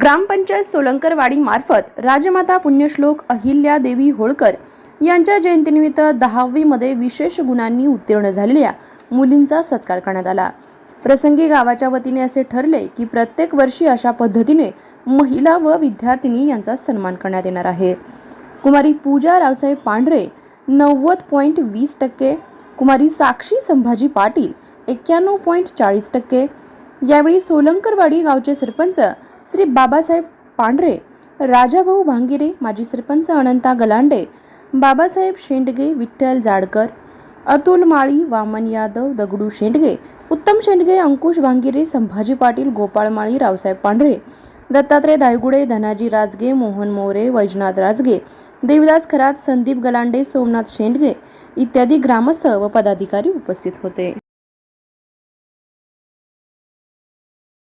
ग्रामपंचायत सोलंकरवाडी मार्फत राजमाता पुण्यश्लोक अहिल्या देवी होळकर यांच्या जयंतीनिमित्त दहावीमध्ये विशेष गुणांनी उत्तीर्ण झालेल्या मुलींचा सत्कार करण्यात आला. प्रसंगी गावाच्या वतीने असे ठरले की प्रत्येक वर्षी अशा पद्धतीने महिला व विद्यार्थिनी यांचा सन्मान करण्यात येणार आहे. कुमारी पूजा रावसाहेब पांढरे नव्वद पॉईंट वीस टक्के कुमारी साक्षी संभाजी पाटील एक्क्याण्णव पॉईंट चाळीस टक्के. यावेळी सोलंकरवाडी गावचे सरपंच श्री बाबासाहेब पांढरे राजाभाऊ भांगिरे माजी सरपंच अनंता गलांडे बाबासाहेब शेंडगे विठ्ठल जाडकर अतुल माळी वामन यादव दगडू शेंडगे उत्तम शेंडगे अंकुश भांगिरे संभाजी पाटील गोपाळ माळी रावसाहेब पांढरे दत्तात्रय दायगुडे धनाजी राजगे मोहन मोरे वैजनाथ राजगे देवदास खरात संदीप गलांडे सोमनाथ शेंडगे इत्यादी ग्रामस्थ व पदाधिकारी उपस्थित होते.